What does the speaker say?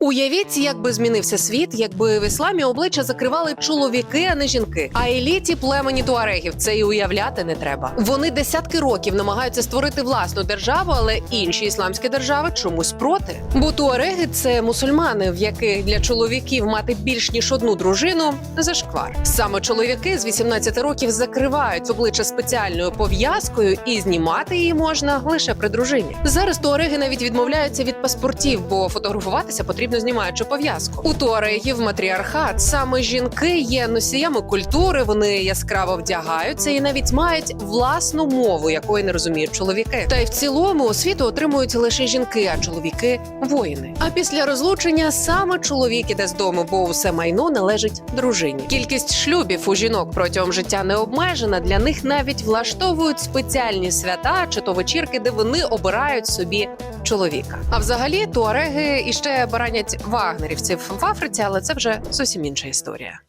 Уявіть, як би змінився світ, якби в ісламі обличчя закривали чоловіки, а не жінки. А еліті племені туарегів це і уявляти не треба. Вони десятки років намагаються створити власну державу, але інші ісламські держави чомусь проти. Бо туареги це мусульмани, в яких для чоловіків мати більш ніж одну дружину зашквар. Саме чоловіки з 18 років закривають обличчя спеціальною пов'язкою, і знімати її можна лише при дружині. Зараз туареги навіть відмовляються від паспортів, бо фотографуватися потрібно знімаючи пов'язку. У туарегів матріархат саме жінки є носіями культури. Вони яскраво вдягаються і навіть мають власну мову, якої не розуміють чоловіки. Та й в цілому освіту отримують лише жінки, а чоловіки воїни. А після розлучення саме чоловік іде з дому, бо усе майно належить дружині. Кількість шлюбів у жінок протягом життя не обмежена. Для них навіть влаштовують спеціальні свята чи то вечірки, де вони обирають собі чоловіка. А взагалі туареги іще баранять вагнерівців в Африці, але це вже зовсім інша історія.